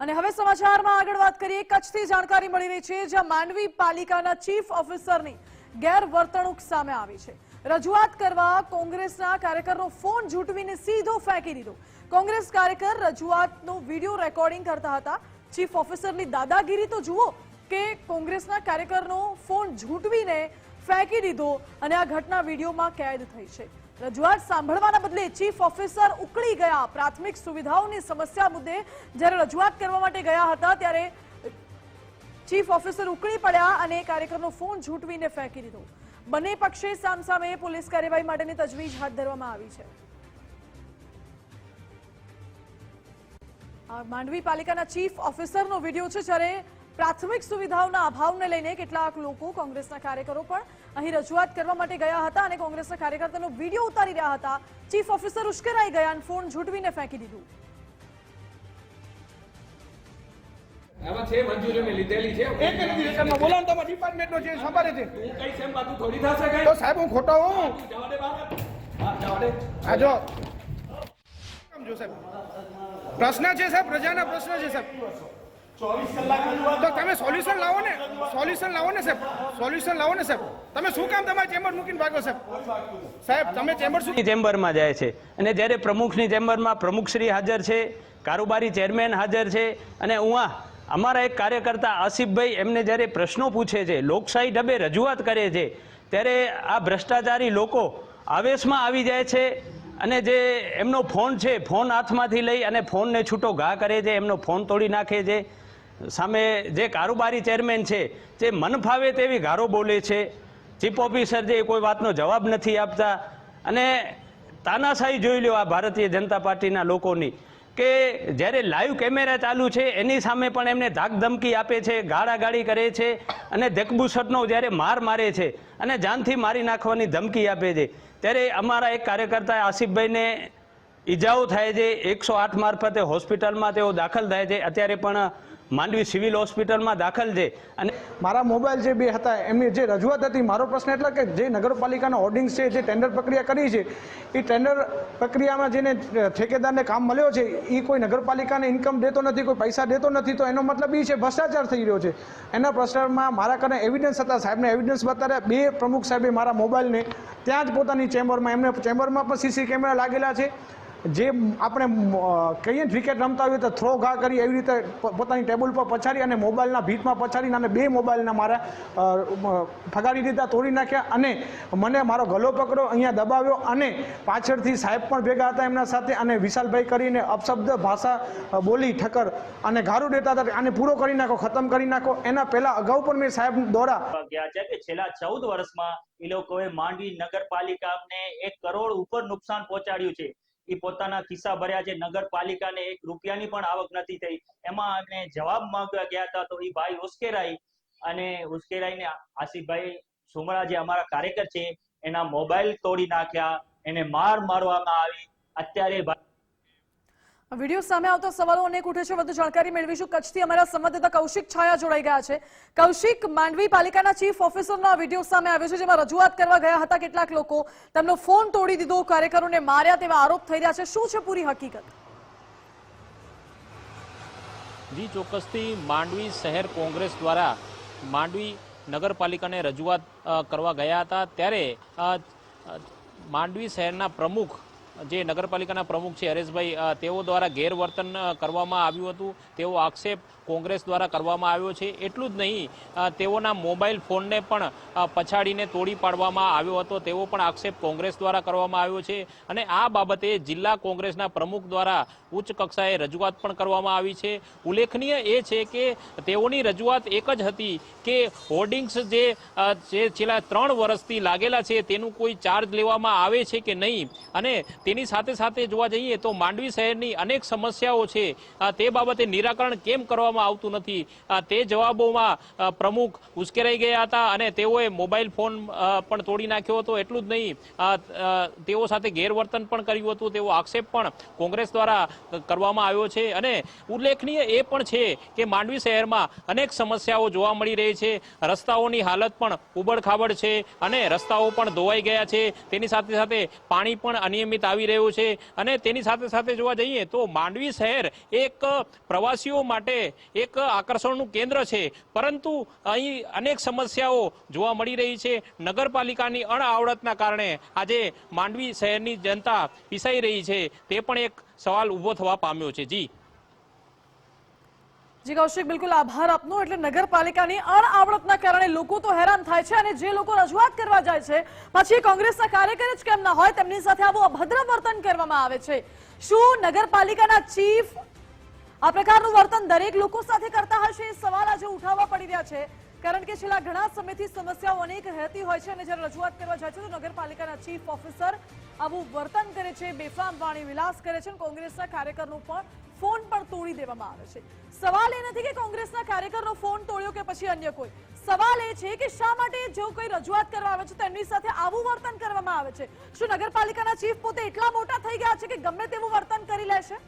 અને હવે સમાચારમાં આગળ વાત કરીએ. કચ્છથી જાણકારી મળી રહી છે, જ્યાં માંડવી પાલિકાના ચીફ ઓફિસરની ગેરવર્તણૂક સામે આવી છે. રજૂઆત કરવા કોંગ્રેસના કાર્યકરનો ફોન ઝૂંટવીને સીધો ફેંકી દીધો. કોંગ્રેસ કાર્યકર રજૂઆતનો વીડિયો રેકોર્ડિંગ કરતા હતા. ચીફ ઓફિસરની દાદાગીરી તો જુઓ કે કોંગ્રેસના કાર્યકરનો ફોન ઝૂંટવીને ફેંકી દીધો અને આ ઘટના વિડીયોમાં કેદ થઈ છે. રજૂઆત સાંભળવાના બદલે ચીફ ઓફિસર ઉકળી ગયા. પ્રાથમિક સુવિધાઓની સમસ્યા મુદ્દે જ્યારે રજૂઆત કરવા માટે ગયા હતા ત્યારે ચીફ ઓફિસર ઉકળી પડ્યા અને કાર્યક્રમનો ફોન ઝૂંટવીને ફેંકી દીધો. બંને પક્ષે સામસામે પોલીસ કાર્યવાહી માટેની તજવીજ હાથ ધરવામાં આવી છે. માંડવી પાલિકાના ચીફ ઓફિસરનો વીડિયો છે જ્યારે પ્રાથમિક સુવિધાઓના અભાવને લઈને કેટલાક લોકો કોંગ્રેસના કાર્યકરો પણ અહીં રજૂઆત કરવા માટે ગયા હતા અને કોંગ્રેસના કાર્યકર્તાનો વીડિયો ઉતારી રહ્યા હતા. ચીફ ઓફિસર ઉશ્કેરાઈ ગયા અને ફોન ઝૂંટવીને ફેંકી દીધું. આમાં છે મંજૂરી મેં લીધેલી છે? એક નથી રેકર્ડમાં બોલો ને તમારા ડિપાર્ટમેન્ટનો જે સંભાળે છે. તું કઈ સેમ બાતું થોડી થશે કઈ? તો સાહેબ હું ખોટો હોઉં? જવા દે બહાર. જવા દે. આ જો. કેમ સાહેબ. પ્રશ્ન છે સાહેબ પ્રજાના પ્રશ્ન છે સાહેબ. તો તમે સોલ્યુશન લાવો ને. સોલ્યુશન લાવો ને સાહેબ. સોલ્યુશન લાવો ને સાહેબ. તમે શું કામ તમારા ચેમ્બર મૂકીને ભાગો સાહેબ? સાહેબ તમે ચેમ્બર શું ચેમ્બરમાં જાય છે. અને જ્યારે પ્રમુખની ચેમ્બરમાં પ્રમુખશ્રી હાજર છે કારોબારી ચેરમેન હાજર છે અને ઉવા અમારા એક કાર્યકર્તા આસિફભાઈ એમને જ્યારે પ્રશ્નો પૂછે છે લોકશાહી ઢબે રજૂઆત કરે છે ત્યારે આ ભ્રષ્ટાચારી લોકો આવેશમાં આવી જાય છે અને જે એમનો ફોન છે ફોન હાથમાંથી લઈ અને ફોનને છૂટો ઘા કરે છે એમનો ફોન તોડી નાખે છે સામે જે કારોબારી ચેરમેન છે, જે મન ફાવે તેવી ગારો બોલે છે. ચીફ ઓફિસર જે કોઈ વાતનો જવાબ નથી આપતા. અને તાનાશાહી જોઈ લ્યો આ ભારતીય જનતા પાર્ટીના લોકોની કે જ્યારે લાઈવ કેમેરા ચાલુ છે, એની સામે પણ એમને ધાક ધમકી આપે છે, ગાળાગાળી કરે છે અને ધકબુસટનો જ્યારે માર મારે છે અને જાનથી મારી નાખવાની ધમકી આપે છે. ત્યારે અમારા એક કાર્યકર્તા આસિફભાઈને ઈજાઓ થાય છે. એકસો આઠ મારફતે હોસ્પિટલમાં તેઓ દાખલ થાય છે. અત્યારે પણ માંડવી સિવિલ હોસ્પિટલમાં દાખલ છે. અને મારા મોબાઈલ જે બે હતા, એમની જે રજૂઆત હતી, મારો પ્રશ્ન એટલે કે જે નગરપાલિકાના હોર્ડિંગ્સ છે, જે ટેન્ડર પ્રક્રિયા કરી છે, એ ટેન્ડર પ્રક્રિયામાં જેને ઠેકેદારને કામ મળ્યો છે એ કોઈ નગરપાલિકાને ઇન્કમ દેતો નથી, કોઈ પૈસા દેતો નથી, તો એનો મતલબ એ છે, ભ્રષ્ટાચાર થઈ રહ્યો છે. એના પ્રશ્નમાં મારા કને એવિડન્સ હતા, સાહેબને એવિડન્સ બતાવ્યા બે પ્રમુખ સાહેબે મારા મોબાઈલને ત્યાં જ પોતાની ચેમ્બરમાં એમને ચેમ્બરમાં પણ સીસી કેમેરા લાગેલા છે. જે આપણે કહીએ ક્રિકેટ રમતા હોઈએ તો થ્રો ઘા કરી એવી રીતે પોતાની ટેબલ પર પછાડી અને મોબાઈલના ભીતમાં પછાડીને અને બે મોબાઈલના મારા ફગાડી દીધા, તોડી નાખ્યા અને મને મારો ગલો પકડો અહીંયા દબાવ્યો અને પાછળથી સાહેબ પણ ભેગા હતા એમના સાથે અને વિશાલભાઈ કરીને અપશબ્દ ભાષા બોલી ઠક્કર અને ગારું દેતા હતા આને પૂરો કરી નાખો, ખતમ કરી નાખો. એના પહેલા અગાઉ પણ મેં સાહેબ દોરા ગયા છે કે છેલ્લા ચૌદ વર્ષમાં એ લોકોએ માંડવી નગરપાલિકાને એક કરોડ ઉપર નુકસાન પહોંચાડ્યું છે. એ પોતાના ખિસ્સા ભર્યા છે. નગરપાલિકાને એક રૂપિયાની પણ આવક નથી થઈ. એમાં એમને જવાબ માંગવા ગયા હતા તો એ ભાઈ ઉશ્કેરાઈ અને ઉશ્કેરાઈને આસિફભાઈ સુમરા જે અમારા કાર્યકર છે એના મોબાઈલ તોડી નાખ્યા. એને માર મારવામાં આવી. અત્યારે વીડિયો સામે આવતા સવાલો અનેક ઉઠે છે, વધુ જાણકારી મેળવીશું. કચ્છથી અમારા સંવાદદાતા કૌશિક છાયા જોડાઈ ગયા છે. કૌશિક માંડવી પાલિકાના ચીફ ઓફિસરનો વીડિયો સામે આવ્યો છે, જેમાં રજૂઆત કરવા ગયા હતા કેટલાક લોકો. તેમનો ફોન તોડી દીધો, કાર્યકરોને માર્યા તેવા આરોપ થઈ રહ્યા છે. શું છે પૂરી હકીકત? જી, ચોક્કસથી માંડવી શહેર કોંગ્રેસ દ્વારા માંડવી નગરપાલિકાને રજૂઆત કરવા ગયા હતા. ત્યારે માંડવી શહેરના પ્રમુખ જે નગરપાલિકાના પ્રમુખ છે હરેશભાઈ તેઓ દ્વારા ગેરવર્તન કરવામાં આવ્યું હતું. તેવો આક્ષેપ કોંગ્રેસ દ્વારા કરવામાં આવ્યો છે. એટલું જ નહીં તેઓના મોબાઈલ ફોનને પણ પછાડીને તોડી પાડવામાં આવ્યો હતો. તેવો પણ આક્ષેપ કોંગ્રેસ દ્વારા કરવામાં આવ્યો છે. અને આ બાબતે જિલ્લા કોંગ્રેસના પ્રમુખ દ્વારા ઉચ્ચ કક્ષાએ રજૂઆત પણ કરવામાં આવી છે. ઉલ્લેખનીય એ છે કે તેઓની રજૂઆત એક જ હતી કે હોર્ડિંગ્સ જે છેલ્લા ત્રણ વર્ષથી લાગેલા છે તેનું કોઈ ચાર્જ લેવામાં આવે છે કે નહીં? અને તેની સાથે સાથે જોવા જઈએ તો માંડવી શહેરની અનેક સમસ્યાઓ છે. તે બાબતે નિરાકરણ કેમ કરવામાં આવતું નથી? તે જવાબોમાં પ્રમુખ ઉશ્કેરાઈ ગયા હતા અને તેઓએ મોબાઈલ ફોન પણ તોડી નાખ્યો હતો. એટલું જ નહીં તેઓ સાથે ગેરવર્તન પણ કર્યું હતું. તેવો આક્ષેપ પણ કોંગ્રેસ દ્વારા કરવામાં આવ્યો છે. અને ઉલ્લેખનીય એ પણ છે કે માંડવી શહેરમાં અનેક સમસ્યાઓ જોવા મળી રહી છે. રસ્તાઓની હાલત પણ ઉબડખાબડ છે અને રસ્તાઓ પણ ધોવાઈ ગયા છે. તેની સાથે સાથે પાણી પણ અનિયમિત આવી રહ્યું છે. અને તેની સાથે સાથે જોવા જઈએ તો માંડવી શહેર એક પ્રવાસીઓ માટે એક આકર્ષણનું કેન્દ્ર છે. પરંતુ અહીં અનેક સમસ્યાઓ જોવા મળી રહી છે. નગરપાલિકાની અણઆવડતના કારણે આજે માંડવી શહેરની જનતા પીસાઈ રહી છે. તે પણ એક સવાલ ઊભો થવા પામ્યો છે. જી. જી કૌશિક, બિલકુલ આભાર આપનો. એટલે નગરપાલિકાની અણઆવડતના કારણે લોકો તો હેરાન થાય છે અને જે લોકો રજૂઆત કરવા જાય છે, પછી કોંગ્રેસના કાર્યકર જ કેમ ના હોય તેમની સાથે આવું અભદ્ર વર્તન કરવામાં આવે છે. શું નગરપાલિકાના ચીફ આ પ્રકારનું વર્તન દરેક લોકો સાથે કરતા હશે એ સવાલ આજે ઉઠાવવા પડી રહ્યા છે. કારણ કે છેલ્લા ઘણા સમયથી સમસ્યાઓ અનેક રહેતી હોય છે અને જ્યારે રજૂઆત કરવા જાય છે તો નગરપાલિકાના ચીફ ઓફિસર આવું વર્તન કરે છે, બેફામ વાણી વિલાસ કરે છે કોંગ્રેસના કાર્યકરનું પણ ફોન પણ તોડી દેવામાં આવે છે. સવાલ એ નથી કે કોંગ્રેસના કાર્યકરનો ફોન તોડ્યો કે પછી અન્ય કોઈ. સવાલ એ છે કે શા માટે જો કોઈ રજૂઆત કરવા આવે છે, તેમની સાથે આવું વર્તન કરવામાં આવે છે? શું નગરપાલિકાના ચીફ પોતે એટલા મોટા થઈ ગયા છે કે ગમે તેવું વર્તન કરી લેશે?